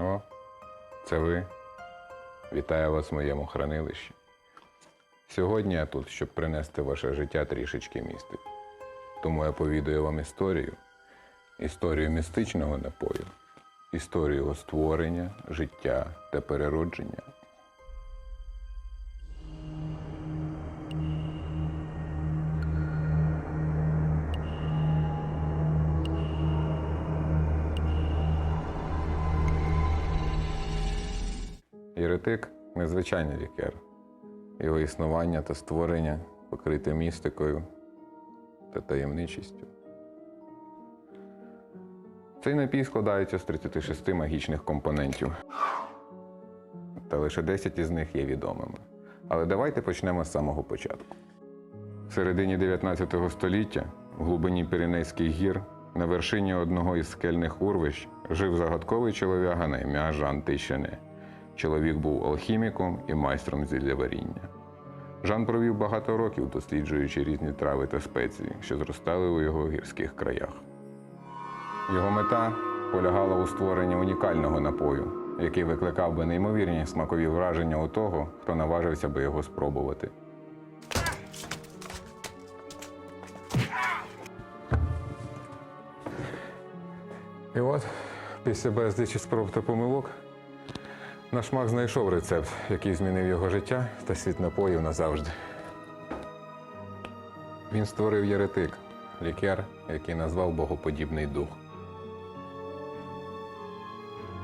О, це ви. Вітаю вас в моєму хранилищі. Сьогодні я тут, щоб принести ваше життя трішечки містик. Тому я повідаю вам історію, історію містичного напою, історію його створення, життя та переродження. Єретик незвичайний лікер. Його існування та створення покрите містикою та таємничістю. Цей напій складається з 36 магічних компонентів, та лише 10 із них є відомими. Але давайте почнемо з самого початку. В середині 19 століття в глибині Піренейських гір на вершині одного із скельних урвищ жив загадковий чолов'яга на ім'я Жан Тейшене. Чоловік був алхіміком і майстром зілляваріння. Жан провів багато років, досліджуючи різні трави та спеції, що зростали у його гірських краях. Його мета полягала у створенні унікального напою, який викликав би неймовірні смакові враження у того, хто наважився би його спробувати. І от, після безлічі спроб та помилок, наш маг знайшов рецепт, який змінив його життя та світ напоїв назавжди. Він створив єретик, лікер, який назвав богоподібний дух.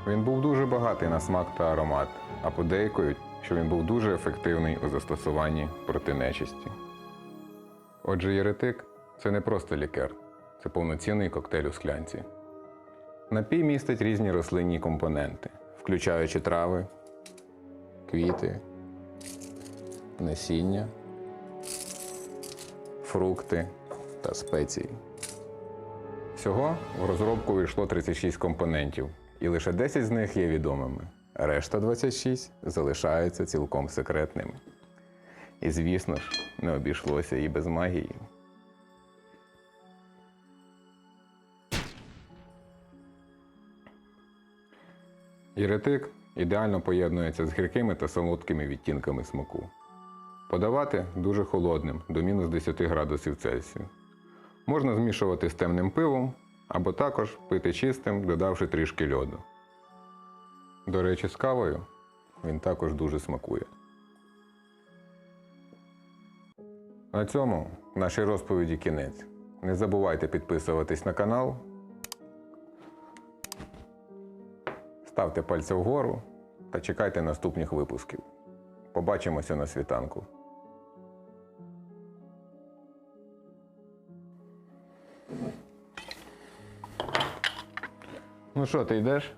Він був дуже багатий на смак та аромат, а подейкують, що він був дуже ефективний у застосуванні проти нечисті. Отже, єретик це не просто лікер, це повноцінний коктейль у склянці. Напій містить різні рослинні компоненти, включаючи трави, квіти, насіння, фрукти та спеції. Всього в розробку вийшло 36 компонентів, і лише 10 з них є відомими. Решта 26 залишаються цілком секретними. І, звісно ж, не обійшлося і без магії. Єретик ідеально поєднується з гіркими та солодкими відтінками смаку. Подавати дуже холодним до мінус 10 градусів Цельсію. Можна змішувати з темним пивом або також пити чистим, додавши трішки льоду. До речі, з кавою він також дуже смакує. На цьому нашій розповіді кінець. Не забувайте підписуватись на канал, ставте пальці вгору та чекайте наступних випусків. Побачимося на світанку. Ну що, ти йдеш?